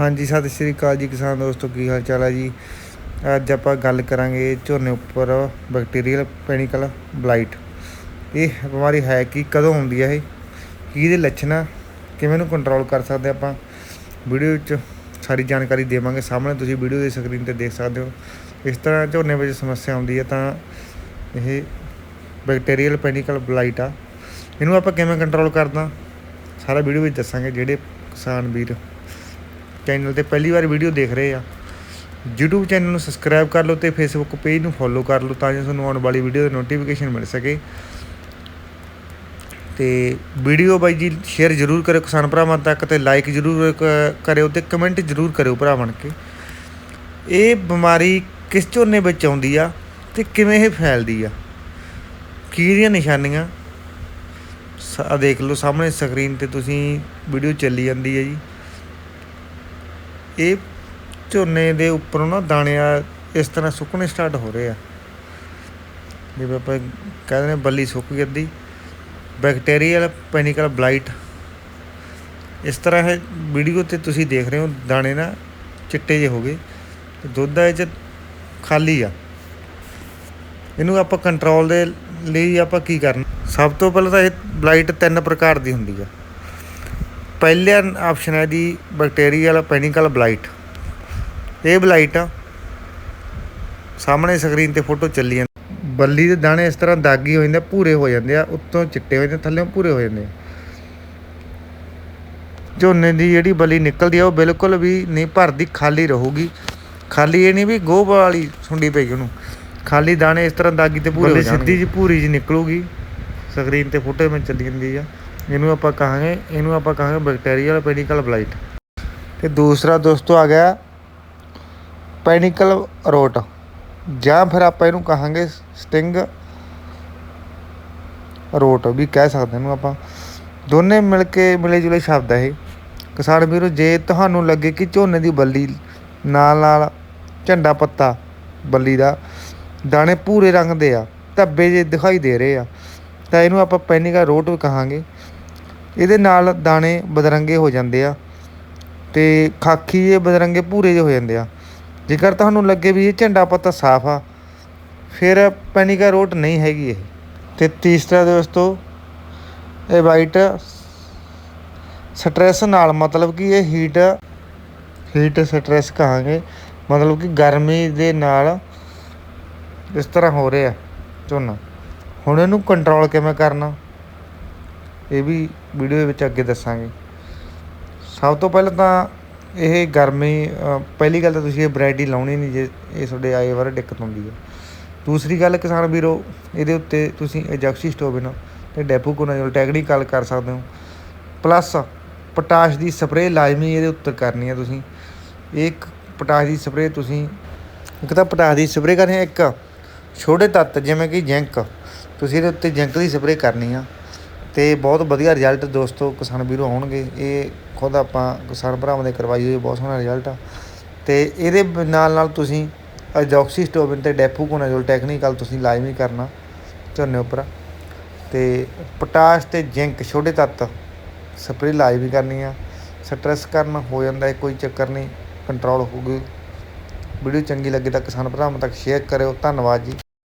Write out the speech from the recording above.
ਹਾਂਜੀ, ਸਤਿ ਸ਼੍ਰੀ ਅਕਾਲ ਜੀ ਕਿਸਾਨ ਦੋਸਤੋ, ਕੀ ਹਾਲ ਚਾਲ ਹੈ ਜੀ? ਅੱਜ ਆਪਾਂ ਗੱਲ ਕਰਾਂਗੇ ਝੋਨੇ ਉੱਪਰ ਬੈਕਟੀਰੀਅਲ ਪੈਨਿਕਲ ਬਲਾਈਟ ਇਹ ਬਿਮਾਰੀ ਹੈ ਕਿ ਕਦੋਂ ਹੁੰਦੀ ਹੈ ਇਹ? ਕੀ ਇਹਦੇ ਲੱਛਣ ਆ? ਕਿਵੇਂ ਨੂੰ ਕੰਟਰੋਲ ਕਰ ਸਕਦੇ ਆਪਾਂ? ਵੀਡੀਓ ਵਿੱਚ ਸਾਰੀ ਜਾਣਕਾਰੀ ਦੇਵਾਂਗੇ। ਸਾਹਮਣੇ ਤੁਸੀਂ ਵੀਡੀਓ ਦੀ ਸਕਰੀਨ ਤੇ ਦੇਖ ਸਕਦੇ ਹੋ। ਇਸ ਤਰ੍ਹਾਂ ਝੋਨੇ ਵਿੱਚ ਸਮੱਸਿਆ ਆਉਂਦੀ ਹੈ ਤਾਂ ਇਹ ਬੈਕਟੀਰੀਅਲ ਪੈਨਿਕਲ ਬਲਾਈਟ ਆ। ਇਹਨੂੰ ਆਪਾਂ ਕਿਵੇਂ ਕੰਟਰੋਲ ਕਰਦਾ? ਸਾਰਾ ਵੀਡੀਓ ਵਿੱਚ ਦੱਸਾਂਗੇ, ਜਿਹੜੇ ਕਿਸਾਨ ਵੀਰ ਚੈਨਲ ਤੇ ਪਹਿਲੀ ਵਾਰ ਵੀਡੀਓ ਦੇਖ ਰਹੇ ਆ। YouTube ਚੈਨਲ ਨੂੰ ਸਬਸਕ੍ਰਾਈਬ ਕਰ ਲਓ ਤੇ Facebook ਪੇਜ ਨੂੰ ਫੋਲੋ ਕਰ ਲਓ ਤਾਂ ਜੋ ਤੁਹਾਨੂੰ ਆਉਣ ਵਾਲੀ ਵੀਡੀਓ ਦੀ ਨੋਟੀਫਿਕੇਸ਼ਨ ਮਿਲ ਸਕੇ। ਤੇ ਵੀਡੀਓ ਬਾਈ ਜੀ ਸ਼ੇਅਰ ਜ਼ਰੂਰ ਕਰਿਓ ਕਿਸਾਨ ਭਰਾਵਾਂ ਤੱਕ ਤੇ ਲਾਈਕ ਜ਼ਰੂਰ ਕ- ਕਰਿਓ ਤੇ ਕਮੈਂਟ ਜ਼ਰੂਰ ਕਰਿਓ ਭਰਾ ਬਣ ਕੇ। ਇਹ ਬਿਮਾਰੀ ਕਿਸ ਝੋਨੇ ਵਿੱਚ ਆਉਂਦੀ ਆ ਤੇ ਕਿਵੇਂ ਇਹ ਫੈਲਦੀ ਆ? ਕੀ ਦੀਆਂ ਨਿਸ਼ਾਨੀਆਂ? ਆ ਦੇਖ ਲਓ ਸਾਹਮਣੇ ਸਕਰੀਨ ਤੇ ਤੁਸੀਂ ਵੀਡੀਓ ਚੱਲੀ ਜਾਂਦੀ ਹੈ ਜੀ। ਇਹ ਝੋਨੇ ਦੇ ਉੱਪਰੋਂ ਨਾ ਦਾਣੇ ਆ ਇਸ ਤਰ੍ਹਾਂ ਸੁੱਕਣੇ ਸਟਾਰਟ ਹੋ ਰਹੇ ਆ। ਜਿਵੇਂ ਆਪਾਂ ਕਹਿੰਦੇ ਨੇ ਬੱਲੀ ਸੁੱਕ ਗਈ ਅੱਧੀ ਬੈਕਟੀਰੀਅਲ ਪੈਨਿਕਲ ਬਲਾਈਟ ਇਸ ਤਰ੍ਹਾਂ ਹੈ ਵੀਡੀਓ ਤੇ ਤੁਸੀਂ ਦੇਖ ਰਹੇ ਹੋ, ਦਾਣੇ ਨਾ ਚਿੱਟੇ ਜਿਹੇ ਹੋ ਗਏ, ਦੁੱਧ ਆ ਇਹ ਖਾਲੀ ਆ। ਇਹਨੂੰ ਆਪਾਂ ਕੰਟਰੋਲ ਦੇ ਲਈ ਆਪਾਂ ਕੀ ਕਰਨਾ? ਸਭ ਤੋਂ ਪਹਿਲਾਂ ਤਾਂ ਇਹ ਬਲਾਈਟ ਤਿੰਨ ਪ੍ਰਕਾਰ ਦੀ ਹੁੰਦੀ ਆ। ਪਹਿਲਾ ਆਪਸ਼ਨ ਹੈ ਜੀ ਬੈਕਟੀਰੀਅਲ ਪੈਨਿਕਲ ਬਲਾਈਟ ਇਹ ਬਲਾਈਟ ਆ। ਸਾਹਮਣੇ ਸਕਰੀਨ ਤੇ ਫੋਟੋ ਚੱਲੀ ਜਾਂਦੀ। ਬੱਲੀ ਦੇ ਦਾਣੇ ਇਸ ਤਰ੍ਹਾਂ ਦਾਗੀ ਹੋ ਜਾਂਦੇ ਆ ਭੂਰੇ ਹੋ ਜਾਂਦੇ ਆ ਉੱਤੋਂ ਚਿੱਟੇ ਹੋ ਜਾਂਦੇ ਥੱਲੇੋਂ ਭੂਰੇ ਹੋ ਜਾਂਦੇ ਝੋਨੇ ਦੀ ਜਿਹੜੀ ਬੱਲੀ ਨਿਕਲਦੀ ਆ ਉਹ ਬਿਲਕੁਲ ਵੀ ਨਹੀਂ ਭਰਦੀ ਖਾਲੀ ਰਹੂਗੀ। ਖਾਲੀ ਇਹ ਨਹੀਂ ਵੀ ਗੋਹ ਵਾਲੀ ਸੁੰਡੀ ਪਈ ਉਹਨੂੰ। ਖਾਲੀ ਦਾਣੇ ਇਸ ਤਰ੍ਹਾਂ ਦਾਗੀ ਤੇ ਭੂਰੇ ਹੋ ਜਾਣਗੇ ਸਿੱਧੀ ਜੀ ਭੂਰੀ ਜੀ ਨਿਕਲੂਗੀ। ਸਕਰੀਨ ਤੇ ਫੋਟੋ ਵਿੱਚ ਚੱਲੀ ਜਾਂਦੀ ਆ। ਇਹਨੂੰ ਆਪਾਂ ਕਹਾਂਗੇ, ਇਹਨੂੰ ਆਪਾਂ ਕਹਾਂਗੇ ਬੈਕਟੀਰੀਅਲ ਪੈਨਿਕਲ ਬਲਾਈਟ ਤੇ ਦੂਸਰਾ ਦੋਸਤੋ ਆ ਗਿਆ ਪੈਨਿਕਲ ਰੋਟ ਜਾਂ ਫਿਰ ਆਪਾਂ ਇਹਨੂੰ ਕਹਾਂਗੇ ਸਟਿੰਗ ਰੋਟ ਵੀ ਕਹਿ ਸਕਦੇ ਇਹਨੂੰ ਆਪਾਂ। ਦੋਨੇ ਮਿਲ ਕੇ ਮਿਲੇ ਜੁਲੇ ਸ਼ਬਦ ਹੈ ਇਹ। ਕਿਸਾਨ ਵੀਰੋ, ਜੇ ਤੁਹਾਨੂੰ ਲੱਗੇ ਕਿ ਝੋਨੇ ਦੀ ਬੱਲੀ ਨਾਲ ਨਾਲ ਝੰਡਾ ਪੱਤਾ ਬੱਲੀ ਦਾ ਦਾਣੇ ਭੂਰੇ ਰੰਗ ਦੇ ਆ, ਧੱਬੇ ਜੇ ਦਿਖਾਈ ਦੇ ਰਹੇ ਆ, ਤਾਂ ਇਹਨੂੰ ਆਪਾਂ ਪੈਨਿਕਲ ਰੋਟ ਵੀ ਕਹਾਂਗੇ। ਇਹਦੇ ਨਾਲ ਦਾਣੇ ਬਦਰੰਗੇ ਹੋ ਜਾਂਦੇ ਆ ਤੇ ਖਾਕੀ ਜੇ ਬਦਰੰਗੇ ਭੂਰੇ ਜੇ ਹੋ ਜਾਂਦੇ ਆ। ਜੇਕਰ ਤੁਹਾਨੂੰ ਲੱਗੇ ਵੀ ਇਹ ਝੰਡਾ ਪੱਤਾ ਸਾਫ਼ ਆ, ਫਿਰ ਪੈਨਿਕਾ ਰੋਟ ਨਹੀਂ ਹੈਗੀ ਇਹ। ਤੇ ਤੀਸਰਾ ਦੋਸਤੋ, ਇਹ ਵਾਈਟ ਸਟ੍ਰੈਸ ਨਾਲ ਮਤਲਬ ਕਿ ਇਹ ਹੀਟ ਹੀਟ ਸਟ੍ਰੈਸ ਕਹਾਂਗੇ। ਮਤਲਬ ਕਿ ਗਰਮੀ ਦੇ ਨਾਲ ਇਸ ਤਰ੍ਹਾਂ ਹੋ ਰਿਹਾ ਝੋਨਾ। ਹੁਣ ਇਹਨੂੰ ਕੰਟਰੋਲ ਕਿਵੇਂ ਕਰਨਾ? ਇਹ ਵੀ ਵੀਡੀਓ ਦੇ ਵਿੱਚ ਅੱਗੇ ਦੱਸਾਂਗੇ। ਸਭ ਤੋਂ ਪਹਿਲਾਂ ਤਾਂ ਇਹ ਗਰਮੀ ਪਹਿਲੀ ਗੱਲ ਤਾਂ ਤੁਸੀਂ ਇਹ ਵੈਰਾਈਟੀ ਲਾਉਣੀ ਨਹੀਂ ਜੇ ਇਹ ਤੁਹਾਡੇ ਆਏ ਵਾਰ ਦਿੱਕਤ ਹੁੰਦੀ ਹੈ। ਦੂਸਰੀ ਗੱਲ ਕਿਸਾਨ ਵੀਰੋ, ਇਹਦੇ ਉੱਤੇ ਤੁਸੀਂ ਐਜੈਕਸੀ ਸਟੋਬਿਨ ਤੇ ਡੈਪੂਕੋਨਾਜ਼ੋਲ ਟੈਕਨੀਕਲ ਕਰ ਸਕਦੇ ਹੋ। ਪਲੱਸ ਪੋਟਾਸ਼ ਦੀ ਸਪਰੇਅ ਲਾਜ਼ਮੀ ਇਹਦੇ ਉੱਤੇ ਕਰਨੀ ਹੈ ਤੁਸੀਂ। ਇੱਕ ਪੋਟਾਸ਼ ਦੀ ਸਪਰੇਅ ਤੁਸੀਂ, ਇੱਕ ਤਾਂ ਪੋਟਾਸ਼ ਦੀ ਸਪਰੇਅ ਕਰਨੀ ਹੈ, ਇੱਕ ਛੋਟੇ ਤੱਤ ਜਿਵੇਂ ਕਿ ਜਿੰਕ, ਤੁਸੀਂ ਇਹਦੇ ਉੱਤੇ ਜਿੰਕ ਦੀ ਸਪਰੇਅ ਕਰਨੀ ਆ। ਤੇ ਬਹੁਤ ਵਧੀਆ ਰਿਜ਼ਲਟ ਦੋਸਤੋ ਕਿਸਾਨ ਵੀਰੋ ਆਉਣਗੇ ਇਹ ਖੁਦ ਆਪਾਂ ਕਿਸਾਨ ਭਰਾਵਾਂ ਦੇ ਕਰਵਾਈ ਹੋਈ ਬਹੁਤ ਸੋਹਣਾ ਰਿਜ਼ਲਟ ਆ। ਤੇ ਇਹਦੇ ਨਾਲ ਨਾਲ ਤੁਸੀਂ ਅਜੋਕਸੀ ਸਟੋਬਿਨ ਤੇ ਡੈਪੂਕੋਨਾਜ਼ੋਲ ਟੈਕਨੀਕਲ ਤੁਸੀਂ ਲਾਜ਼ਮੀ ਕਰਨਾ ਝੋਨੇ ਉੱਪਰ। ਤੇ ਪੋਟਾਸ਼ ਤੇ ਜ਼ਿੰਕ ਛੋਟੇ ਤੱਤ ਸਪਰੇਅ ਲਾਜ਼ਮੀ ਕਰਨੀ ਆ। ਸਟ੍ਰੈਸ ਕਰਨ ਹੋ ਜਾਂਦਾ ਹੈ ਕੋਈ ਚੱਕਰ ਨਹੀਂ ਕੰਟਰੋਲ ਹੋਊਗੀ। ਵੀਡੀਓ ਚੰਗੀ ਲੱਗੇ ਤਾਂ ਕਿਸਾਨ ਭਰਾਵਾਂ ਤੱਕ ਸ਼ੇਅਰ ਕਰਿਓ। ਧੰਨਵਾਦ ਜੀ।